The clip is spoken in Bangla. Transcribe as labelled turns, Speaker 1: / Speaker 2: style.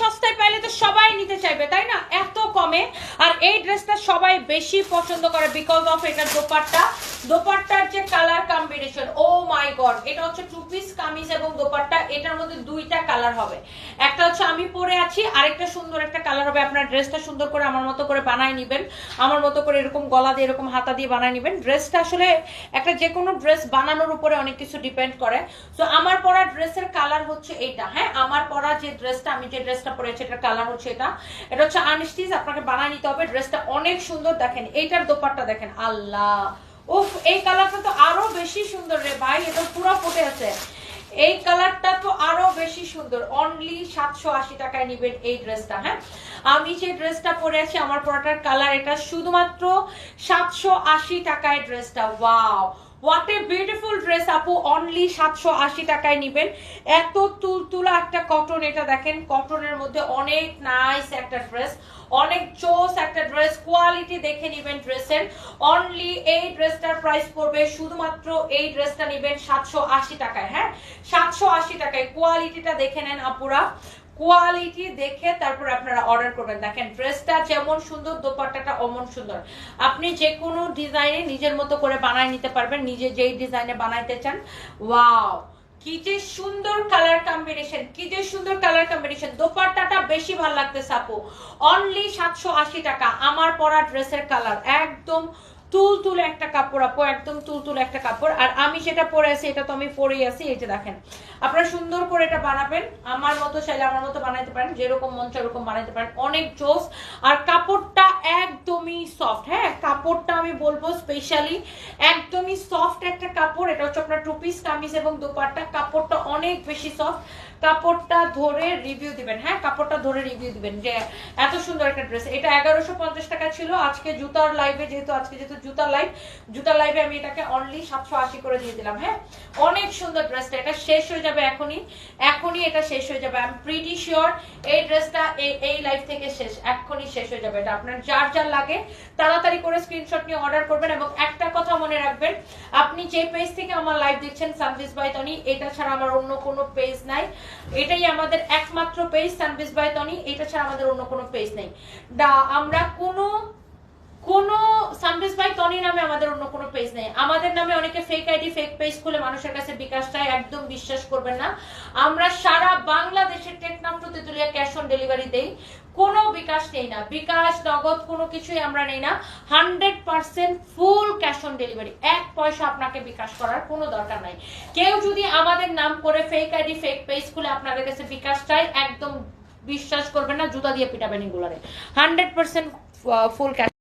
Speaker 1: সস্তায় পাইলে তো সবাই নিতে চাইবে, তাই না? এত কমে। আর এই ড্রেসটা সবাই বেশি পছন্দ করে বিকজ অফ এটার দোপাট্টা। দোপাট্টার যে colour combination oh my god এটা হচ্ছে টু পিস কামিজ এবং দোপাট্টা, এটার মধ্যে দুইটা কালার হবে। একটা হচ্ছে আমি পরে আছি, আরেকটা সুন্দর একটা কালার হবে। আপনার ড্রেসটা সুন্দর করে আমার মতো করে বানায় নিবেন। আমার মতো করে এরকম গলা দিয়ে, এরকম হাতা দিয়ে বানায় নিবেন। ড্রেসটা আসলে একটা যে কোনো ড্রেস বানানোর উপরে অনেক কিছু ডিপেন্ড করে। সো আমার পরা ড্রেসের কালার হচ্ছে এইটা। হ্যাঁ আমার পরা যে ড্রেসটা, আমি যে ড্রেসটা পরেছি এটার কালার হচ্ছে এটা। এটা হচ্ছে আনস্টিচ আপনাকে বানায় নিতে হবে। ড্রেসটা অনেক সুন্দর, দেখেন, এইটার দোপাট্টা দেখেন, আল্লাহ! উফ, এই কালারটা তো আরও বেশি সুন্দর রে ভাই, এটা পুরো ফুটে আছে। এই কালারটা তো আরও বেশি সুন্দর। অনলি সাতশো আশি টাকায় নিবেন এই ড্রেসটা হ্যাঁ? আমি যে ড্রেসটা পরে আছি, আমার পরাটার কালার এটা শুধুমাত্র সাতশো আশি টাকায় ড্রেসটা wow what a beautiful dress আপু। অনলি সাতশো আশি টাকায় নিবেন। এত তুলতুলা একটা কটন এটা দেখেন কটনের মধ্যে অনেক নাইস একটা ড্রেস অনেক চোস ড্রেস কোয়ালিটি দেখে নিবেন ড্রেসের অনলি এই ড্রেসটার প্রাইস পড়বে শুধুমাত্র এই ড্রেসটা নিবেন সাতশো আশি টাকায় হ্যাঁ? সাতশো আশি টাকায়। কোয়ালিটিটা দেখে নেন আপুরা। কোয়ালিটি দেখে তারপর আপনারা অর্ডার করবেন। দেখেন ড্রেসটা যেমন সুন্দর, দোপাট্টাটা অমন সুন্দর। আপনি যে কোনো ডিজাইনে নিজের মতো করে বানায় নিতে পারবেন, নিজে যেই ডিজাইনে বানাইতে চান। ওয়াও কি যে সুন্দর কালার কম্বিনেশন কি যে সুন্দর কালার কম্বিনেশন দোপাট্টাটা বেশি ভালো লাগতেছে আপু। অনলি সাতশো আশি টাকা, আমার পরা ড্রেসের কালার একদম তুল একটা কাপড়, আপু, একদম তুল একটা কাপড়। আর আমি যেটা পরে আছি, এটা তো আমি পরেই আছি, এই যে দেখেন। আপনারা সুন্দর করে এটা বানাবেন, আমার মতো চাইলে আমার মতো বানাইতে পারেন, যেরকম মন চায় ওরকম বানাইতে পারেন। অনেক জোস। আর কাপড়টা একদমই সফট হ্যাঁ? কাপড়টা আমি বলব স্পেশালি একদমই সফট একটা কাপড়। এটা হচ্ছে আপনার টু পিস কামিজ এবং দোপাট্টা। কাপড়টা অনেক বেশি সফট কাপড়টা ধরে রিভিউ দিবেন। হ্যাঁ কাপড়টা ধরে রিভিউ দিবেন যে এত সুন্দর একটা ড্রেস এটা এগারোশো পঞ্চাশ টাকা ছিল। আজকে জুতার লাইভে যেহেতু আজকে যেহেতু জুতার লাইভ জুতার লাইভে আমি এটাকে অনলি সাতশো আশি করে দিয়ে দিলাম। হ্যাঁ অনেক সুন্দর ড্রেসটা এটা শেষ হয়ে যাবে এখনই। এখনই এটা শেষ হয়ে যাবে। আই এম প্রিটি শিওর এই ড্রেসটা এই এই লাইভ থেকে শেষ। এখনই শেষ হয়ে যাবে। এটা আপনার যার যার লাগে, তাড়াতাড়ি করে স্ক্রিনশট নিয়ে অর্ডার করবেন এবং একটা কথা মনে রাখবেন, আপনি যে পেজ থেকে আমার লাইভ দেখছেন সানভিস বাই তনি, এটা ছাড়া আমার অন্য কোনো পেজ নাই। এটাই আমাদের একমাত্র পেজ সানবিস বাই তনি এটা ছাড়া আমাদের অন্য কোনো পেজ নেই। দা, আমরা কোনো কোনো সানভিস বাই তনি নামে আমাদের অন্য কোনো পেজ নেই আমাদের নামে অনেকে ফেক আইডি ফেক পেজ খুলে মানুষের কাছে বিকাশ চায়, একদম বিশ্বাস করবেন না। আমরা সারা বাংলাদেশের টেকনাম তেতুলিয়া ক্যাশ অন ডেলিভারি দেই। কোনো বিকাশ নেই না। বিকাশ, নগদ কোনো কিছুই আমরা নেই না। Hundred percent full cash on delivery এক পয়সা আপনাকে বিকাশ করার কোনো দরকার নাই। কেউ যদি আমাদের নাম করে ফেক আইডি ফেক পেজ খুলে আপনাদের কাছে বিকাশ চায়, একদম বিশ্বাস করবেন না, জুতা দিয়ে পিটাবেন এগুলারে। Hundred percent full cash